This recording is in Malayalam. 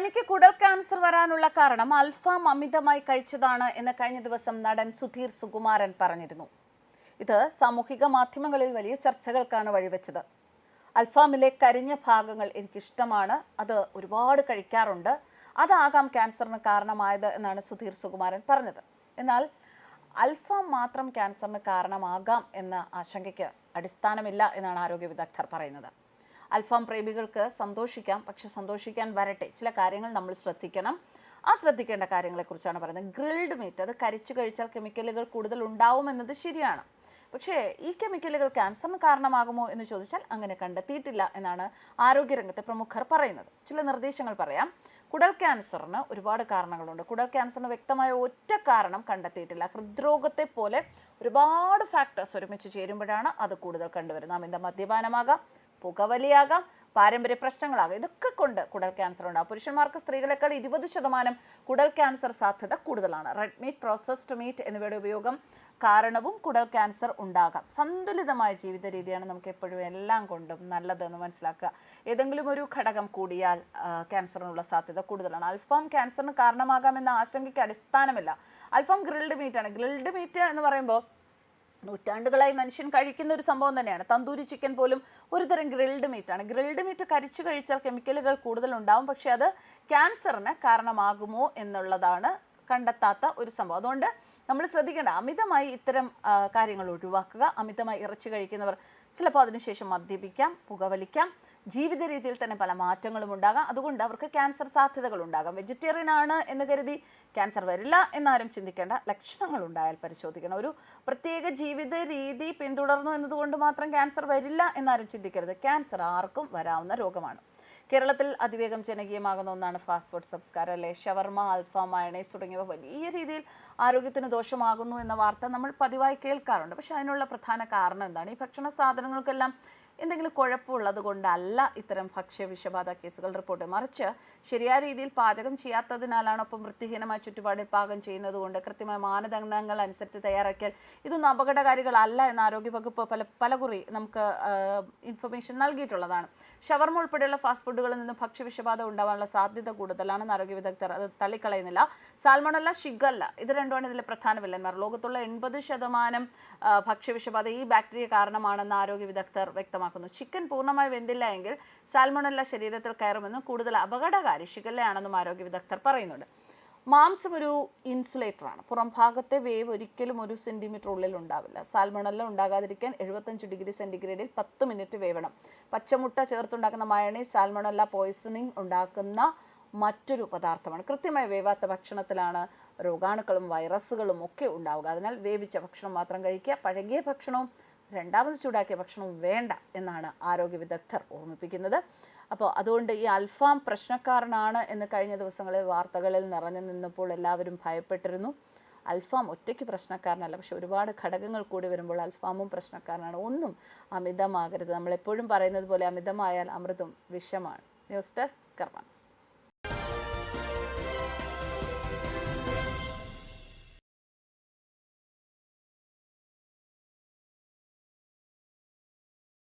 തനിക്ക് കുടൽ ക്യാൻസർ വരാനുള്ള കാരണം അൽഫാം അമിതമായി കഴിച്ചതാണ് എന്ന് കഴിഞ്ഞ ദിവസം നടൻ സുധീർ സുകുമാരൻ പറഞ്ഞിരുന്നു. ഇത് സാമൂഹിക മാധ്യമങ്ങളിൽ വലിയ ചർച്ചകൾക്കാണ് വഴിവെച്ചത്. അൽഫാമിലെ കരിഞ്ഞ ഭാഗങ്ങൾ എനിക്കിഷ്ടമാണ്. അത് ഒരുപാട് കഴിക്കാറുണ്ട്. അതാകാം ക്യാൻസറിന് കാരണമായത് എന്നാണ് സുധീർ സുകുമാരൻ പറഞ്ഞത്. എന്നാൽ അൽഫാം മാത്രം ക്യാൻസറിന് കാരണമാകാം എന്ന ആശങ്കയ്ക്ക് അടിസ്ഥാനമില്ല എന്നാണ് ആരോഗ്യ വിദഗ്ധർ പറയുന്നത്. അൽഫാം പ്രേമികൾക്ക് സന്തോഷിക്കാം പക്ഷെ സന്തോഷിക്കാൻ വരട്ടെ. ചില കാര്യങ്ങൾ നമ്മൾ ശ്രദ്ധിക്കണം. ആ ശ്രദ്ധിക്കേണ്ട കാര്യങ്ങളെക്കുറിച്ചാണ് പറയുന്നത്. ഗ്രിൽഡ് മീറ്റ് അത് കരിച്ചു കഴിച്ചാൽ കെമിക്കലുകൾ കൂടുതൽ ഉണ്ടാവും ഉണ്ടാവുമെന്നത് ശരിയാണ്. പക്ഷേ ഈ കെമിക്കലുകൾ ക്യാൻസറിന് കാരണമാകുമോ എന്ന് ചോദിച്ചാൽ അങ്ങനെ കണ്ടെത്തിയിട്ടില്ല എന്നാണ് ആരോഗ്യരംഗത്തെ പ്രമുഖർ പറയുന്നത്. ചില നിർദ്ദേശങ്ങൾ പറയാം. കുടൽ ക്യാൻസറിന് ഒരുപാട് കാരണങ്ങളുണ്ട്. കുടൽ ക്യാൻസറിന് വ്യക്തമായ ഒറ്റ കാരണം കണ്ടെത്തിയിട്ടില്ല. ഹൃദ്രോഗത്തെ പോലെ ഒരുപാട് ഫാക്ടേഴ്സ് ഒരുമിച്ച് ചേരുമ്പോഴാണ് അത് കൂടുതൽ കണ്ടുവരുന്നത്. അമിത മദ്യപാനമാകാം. പുകവലിയാകാം പാരമ്പര്യ പ്രശ്നങ്ങളാകാം. ഇതൊക്കെ കൊണ്ട് കുടൽ ക്യാൻസർ ഉണ്ടാകും പുരുഷന്മാർക്ക് സ്ത്രീകളെക്കാൾ ഇരുപത് ശതമാനം കുടൽ ക്യാൻസർ സാധ്യത കൂടുതലാണ്. റെഡ് മീറ്റ് പ്രോസസ്ഡ് മീറ്റ് എന്നിവയുടെ ഉപയോഗം കാരണവും കുടൽ ക്യാൻസർ ഉണ്ടാകാം. സന്തുലിതമായ ജീവിത രീതിയാണ് നമുക്ക് എപ്പോഴും എല്ലാം കൊണ്ടും നല്ലതെന്ന് മനസ്സിലാക്കുക. ഏതെങ്കിലും ഒരു ഘടകം കൂടിയാൽ ക്യാൻസറിനുള്ള സാധ്യത കൂടുതലാണ്. അൽഫാം ക്യാൻസറിന് കാരണമാകാമെന്ന ആശങ്കയ്ക്ക് അടിസ്ഥാനമില്ല. അൽഫാം ഗ്രിൽഡ് മീറ്റാണ് ഗ്രിൽഡ് മീറ്റ് എന്ന് പറയുമ്പോൾ നൂറ്റാണ്ടുകളായി മനുഷ്യൻ കഴിക്കുന്ന ഒരു സംഭവം തന്നെയാണ്. തന്തൂരി ചിക്കൻ പോലും ഒരുതരം ഗ്രിൽഡ് മീറ്റാണ് ഗ്രിൽഡ് മീറ്റ് കരിച്ചു കഴിച്ചാൽ കെമിക്കലുകൾ കൂടുതൽ ഉണ്ടാവും പക്ഷേ അത് ക്യാൻസറിന് കാരണമാകുമോ എന്നുള്ളതാണ് കണ്ടെത്താത്ത ഒരു സംഭവം. അതുകൊണ്ട് നമ്മൾ ശ്രദ്ധിക്കേണ്ട അമിതമായി ഇത്തരം കാര്യങ്ങൾ ഒഴിവാക്കുക അമിതമായി ഇറച്ചി കഴിക്കുന്നവർ ചിലപ്പോൾ അതിനുശേഷം മദ്യപിക്കാം പുകവലിക്കാം ജീവിത രീതിയിൽ തന്നെ പല മാറ്റങ്ങളും ഉണ്ടാകാം. അതുകൊണ്ട് അവർക്ക് ക്യാൻസർ സാധ്യതകൾ ഉണ്ടാകാം. വെജിറ്റേറിയൻ ആണ് എന്ന് കരുതി ക്യാൻസർ വരില്ല എന്നാരും ചിന്തിക്കേണ്ട ലക്ഷണങ്ങൾ ഉണ്ടായാൽ പരിശോധിക്കണം. ഒരു പ്രത്യേക ജീവിത രീതി പിന്തുടർന്നു എന്നതുകൊണ്ട് മാത്രം ക്യാൻസർ വരില്ല എന്നാരും ചിന്തിക്കരുത്. ക്യാൻസർ ആർക്കും വരാവുന്ന രോഗമാണ്. കേരളത്തിൽ അതിവേഗം ജനകീയമാകുന്ന ഒന്നാണ് ഫാസ്റ്റ് ഫുഡ് സംസ്കാരം അല്ലെ? ഷവർമ അൽഫ മയണൈസ് തുടങ്ങിയവ വലിയ രീതിയിൽ ആരോഗ്യത്തിന് ദോഷമാകുന്നു എന്ന വാർത്ത നമ്മൾ പതിവായി കേൾക്കാറുണ്ട്. പക്ഷെ അതിനുള്ള പ്രധാന കാരണം എന്താണ്? ഈ ഭക്ഷണ സാധനങ്ങൾക്കെല്ലാം എന്തെങ്കിലും കുഴപ്പമുള്ളത് കൊണ്ടല്ല ഇത്തരം ഭക്ഷ്യ വിഷബാധ കേസുകൾ റിപ്പോർട്ട്. മറിച്ച് ശരിയായ രീതിയിൽ പാചകം ചെയ്യാത്തതിനാലാണ് ഒപ്പം വൃത്തിഹീനമായ ചുറ്റുപാടിൽ പാകം ചെയ്യുന്നത് കൊണ്ട് കൃത്യമായ മാനദണ്ഡങ്ങൾ അനുസരിച്ച് തയ്യാറാക്കിയാൽ ഇതൊന്നും അപകടകാരികളല്ല എന്ന് ആരോഗ്യവകുപ്പ് പല പലകുറി നമുക്ക് ഇൻഫർമേഷൻ നൽകിയിട്ടുള്ളതാണ്. ഷവർമ ഉൾപ്പെടെയുള്ള ഫാസ്റ്റ് ഫുഡുകളിൽ നിന്ന് ഭക്ഷ്യവിഷബാധ ഉണ്ടാവാനുള്ള സാധ്യത കൂടുതലാണെന്ന് ആരോഗ്യ വിദഗ്ധർ അത് തള്ളിക്കളയുന്നില്ല. സാൽമണല്ല ഷിഗല്ല ഇത് രണ്ടുമാണ് ഇതിലെ പ്രധാന വില്ലന്മാർ. ലോകത്തുള്ള എൺപത് ശതമാനം ഭക്ഷ്യ വിഷബാധ ഈ ബാക്ടീരിയ കാരണമാണെന്ന് ആരോഗ്യ വിദഗ്ധർ വ്യക്തമാക്കുന്നു ചിക്കൻ പൂർണമായി വെന്തില്ല എങ്കിൽ സാൽമണല്ല ശരീരത്തിൽ കയറുമെന്നും കൂടുതൽ അപകടകാരി ഷിഗല്ലയാണെന്നും ആരോഗ്യ വിദഗ്ധർ പറയുന്നുണ്ട്. മാംസം ഒരു ഇൻസുലേറ്ററാണ്. പുറം ഭാഗത്തെ വേവ് ഒരിക്കലും ഒരു സെന്റിമീറ്റർ ഉള്ളിൽ ഉണ്ടാവില്ല. സാൽമണല്ല ഉണ്ടാകാതിരിക്കാൻ എഴുപത്തഞ്ച് ഡിഗ്രി സെന്റിഗ്രേഡിൽ പത്ത് മിനിറ്റ് വേവണം. പച്ചമുട്ട ചേർത്തുണ്ടാക്കുന്ന മായണി സാൽമണല്ല പോയിസണിങ് ഉണ്ടാക്കുന്ന മറ്റൊരു പദാർത്ഥമാണ്. കൃത്യമായി വേവാത്ത ഭക്ഷണത്തിലാണ് രോഗാണുക്കളും വൈറസുകളും ഒക്കെ ഉണ്ടാവുക. അതിനാൽ വേവിച്ച ഭക്ഷണം മാത്രം കഴിക്കുക. പഴകിയ ഭക്ഷണവും രണ്ടാമത് ചൂടാക്കിയ ഭക്ഷണവും വേണ്ട എന്നാണ് ആരോഗ്യ വിദഗ്ധർ ഓർമ്മിപ്പിക്കുന്നത്. അപ്പോൾ അതുകൊണ്ട് ഈ അൽഫാം പ്രശ്നക്കാരനാണ് എന്ന് കഴിഞ്ഞ ദിവസങ്ങളിൽ വാർത്തകളിൽ നിറഞ്ഞു നിന്നപ്പോൾ എല്ലാവരും ഭയപ്പെട്ടിരുന്നു. അൽഫാം ഒറ്റയ്ക്ക് പ്രശ്നക്കാരനല്ല പക്ഷെ ഒരുപാട് ഘടകങ്ങൾ കൂടി വരുമ്പോൾ അൽഫാമും പ്രശ്നക്കാരനാണ്. ഒന്നും അമിതമാകരുത്. നമ്മളെപ്പോഴും പറയുന്നത് പോലെ അമിതമായാൽ അമൃതും വിഷമാണ്. News desk കർമാൻസ്.